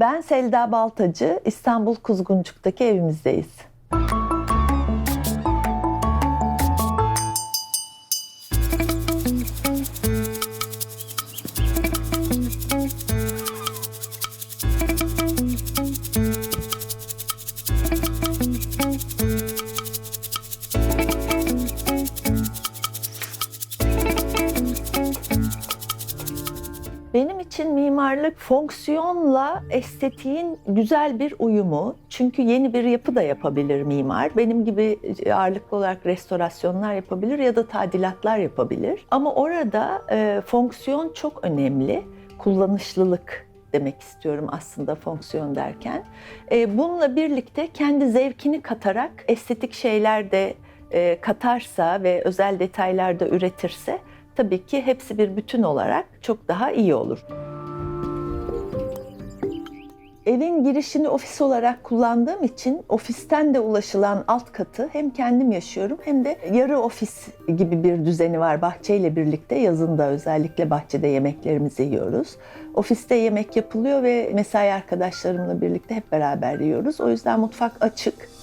Ben Selda Baltacı, İstanbul Kuzguncuk'taki evimizdeyiz. Benim için mimarlık fonksiyonla estetiğin güzel bir uyumu. Çünkü yeni bir yapı da yapabilir mimar. Benim gibi ağırlıklı olarak restorasyonlar yapabilir ya da tadilatlar yapabilir. Ama orada e, fonksiyon çok önemli. Kullanışlılık demek istiyorum aslında fonksiyon derken. E, bununla birlikte kendi zevkini katarak estetik şeyler de e, katarsa ve özel detaylar da üretirse tabii ki hepsi bir bütün olarak çok daha iyi olur. Evin girişini ofis olarak kullandığım için ofisten de ulaşılan alt katı hem kendim yaşıyorum hem de yarı ofis gibi bir düzeni var bahçeyle birlikte. Yazın da özellikle bahçede yemeklerimizi yiyoruz. Ofiste yemek yapılıyor ve mesai arkadaşlarımla birlikte hep beraber yiyoruz. O yüzden mutfak açık.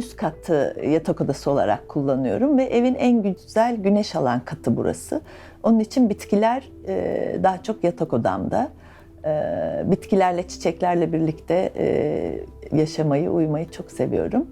Üst katı yatak odası olarak kullanıyorum ve evin en güzel güneş alan katı burası. Onun için bitkiler e, daha çok yatak odamda. E, Bitkilerle, çiçeklerle birlikte e, yaşamayı, uyumayı çok seviyorum.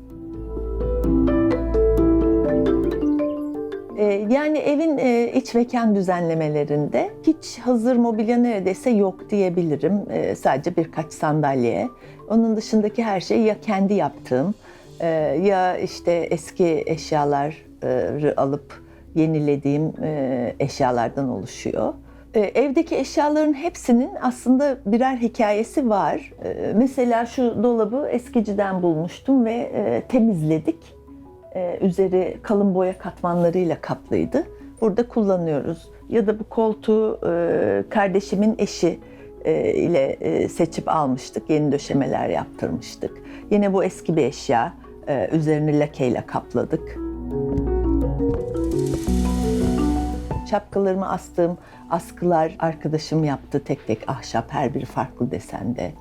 Yani evin iç mekan düzenlemelerinde hiç hazır mobilya neredeyse yok diyebilirim. Sadece birkaç sandalye. Onun dışındaki her şey ya kendi yaptığım e, ya işte eski eşyaları alıp yenilediğim e, eşyalardan oluşuyor. E, Evdeki eşyaların hepsinin aslında birer hikayesi var. E, Mesela şu dolabı eskiciden bulmuştum ve e, temizledik. Ee, üzeri kalın boya katmanlarıyla kaplıydı. Burada kullanıyoruz. Ya da bu koltuğu e, kardeşimin eşi e, ile e, seçip almıştık. Yeni döşemeler yaptırmıştık. Yine bu eski bir eşya. E, Üzerini lakeyle kapladık. Şapkalarımı astığım askılar arkadaşım yaptı tek tek ahşap her biri farklı desende.